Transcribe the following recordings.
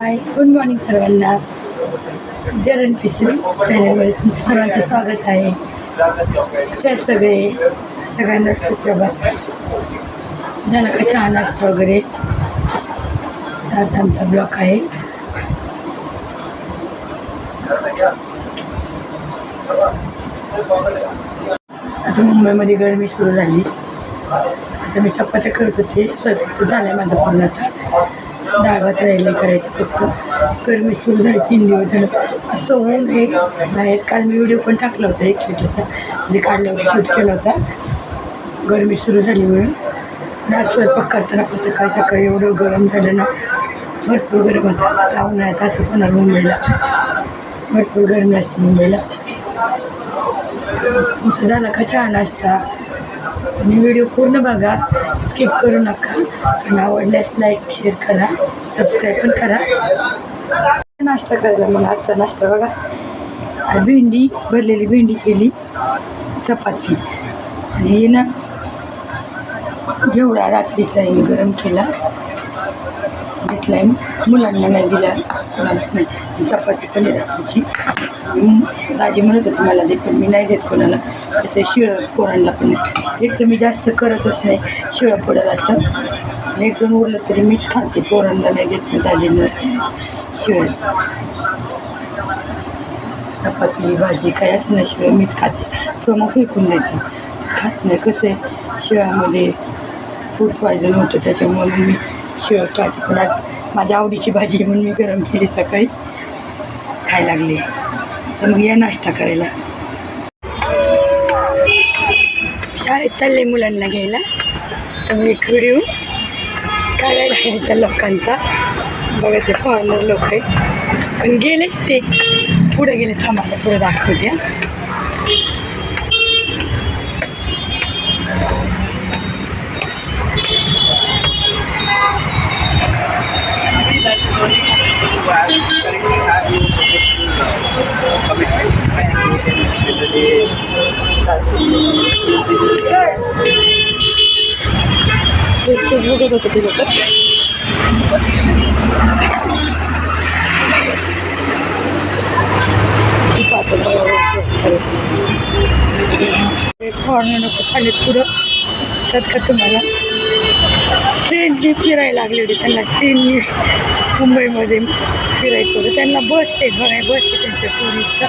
हाय good morning सर्वांना. दरण पिसरी चॅनलमध्ये तुमच्या सर्वांचं स्वागत आहे. कसे सगळे सगळ्यांना सुप्रभात झाला का चहा नाश्ता वगैरे. आज आमचा ब्लॉक आहे. आता मुंबईमध्ये गरमी सुरू झाली. आता मी चपात्या करत होते. स्वयंपाक तर झाला माझा पूर्ण आता. डाळ भात राहिले करायचं फक्त. गरमी सुरू झाली तीन दिवस झालं. असं होऊन हे बाहेर काल मी व्हिडिओ पण टाकला होता एक छोटासा म्हणजे काढला होता शूट केला होता. गरमी सुरू झाली म्हणून. डाळ स्वयंपाक करताना कसं सकाळी सकाळी एवढं गरम झालं ना भरपूर गरम होता. त्या उन्हाळ्यात असंच होणार मुंबईला. भरपूर गरमी असते मुंबईला. तुमचं झालं का चहा नाश्ता? आणि व्हिडिओ पूर्ण बघा. स्किप करू नका. आणि आवडल्यास लाईक शेअर करा. सबस्क्राईब पण करा. नाश्ता करायला मला आजचा नाश्ता बघा. भेंडी भरलेली भेंडी केली. चपाती. आणि हे ना घेवडा रात्रीचा आहे. मी गरम केला. घेतला आहे मुलांना नाही दिला. कोणालाच नाही. चपाती पण आहे रात्रीची दाजी म्हणत होती मला देत मी नाही देत कोणाला. तसे शिळं पोरांना पण नाही एक तर मी जास्त करतच नाही. शिळं पडत असतं. एक दोन उरलं तरी मीच खाते. पोरांना नाही देत नाही दाजींना शिळं. चपाती भाजी काय असं नाही शिळं मीच खाते. किंवा मग फेकून देते. खात नाही. कसं आहे? शिळामध्ये फूड पॉयझन होतं. त्याच्यामुळे मी शिळं खाते पण आज माझ्या आवडीची भाजी म्हणून मी गरम केली सकाळी. खायला लागली. तर मग या नाश्ता करायला. शाळेत चालले मुलांना घ्यायला. तर मग एक व्हिडिओ काढायला घ्यायचा लोकांचा. बघा ते फॉरेनर लोक आहे पण गेलेच ते. पुढे गेले थांबायला पुढे दाखवत्या तेच बघत होते ते लोक पुढं का तुम्हाला ट्रेननी फिरायला लागली होती त्यांना. ट्रेननी मुंबईमध्ये फिरायचं होतं. त्यांना बस ते बघाय बस ते त्यांच्या टुरिस्टचा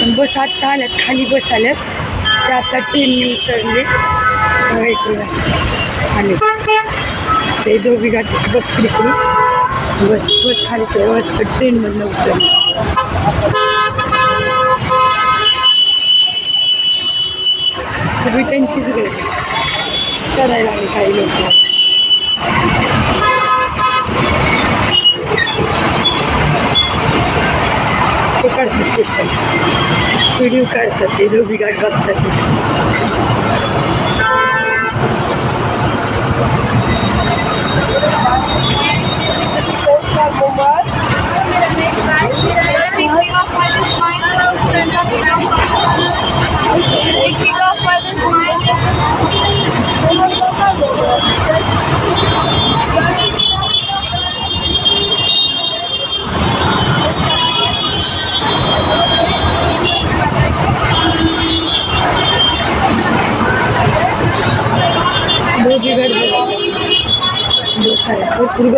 पण बस आत्ता आल्यात खाली बस आल्यात. ते आता ट्रेननी उतरले बघा इकडे. आले ते दोघी गाठी बस तिकडून बस बस खाली बस ट्रेनमधनं उतरली. सगळी त्यांचीच गर्दी करायला लागली काही लोक ते काढतात व्हिडिओ काढतात ते दोघी गाठ बघतात ते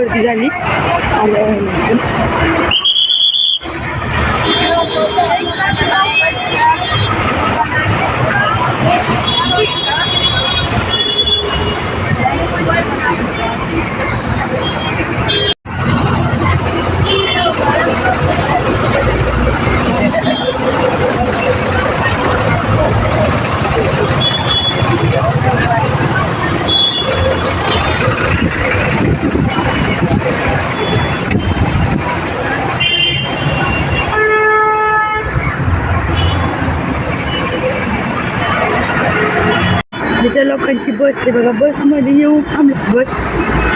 बघतात भरपूर गर्दी झाली आल्यानंतर त्या लोकांची बस आहे बघा. बसमध्ये येऊन थांबलं. बस.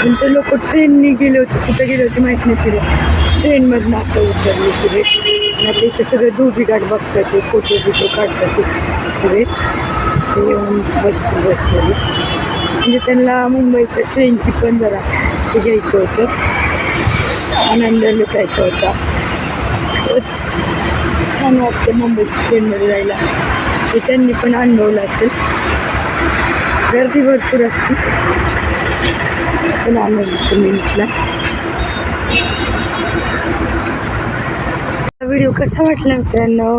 पण ते लोक ट्रेनने गेले होते. कुठं गेले होते माहीत नाही फिरत ट्रेनमधनं आता उतरले सगळे. आता इथे सगळे धोबी गाठ बघतात ते फोटो बिटो काढतात ते सगळे. ते येऊन बसतील बसमध्ये. म्हणजे त्यांना मुंबईच्या ट्रेनची पण जरा ते घ्यायचं होतं. आनंद लुटायचा होता. छान वाटतं मुंबईच्या ट्रेनमध्ये जायला. ते त्यांनी पण अनुभवलं असेल. गर्दी भरपूर असते पण व्हिडिओ कसा वाटला मित्रांनो?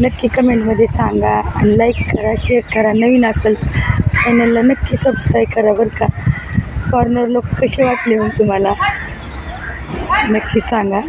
नक्की कमेंटमध्ये सांगा आणि लाईक करा शेअर करा. नवीन असेल चॅनलला नक्की सबस्क्राईब करा बरं का. कॉर्नर लोक कसे वाटले म्हणून तुम्हाला? नक्की सांगा.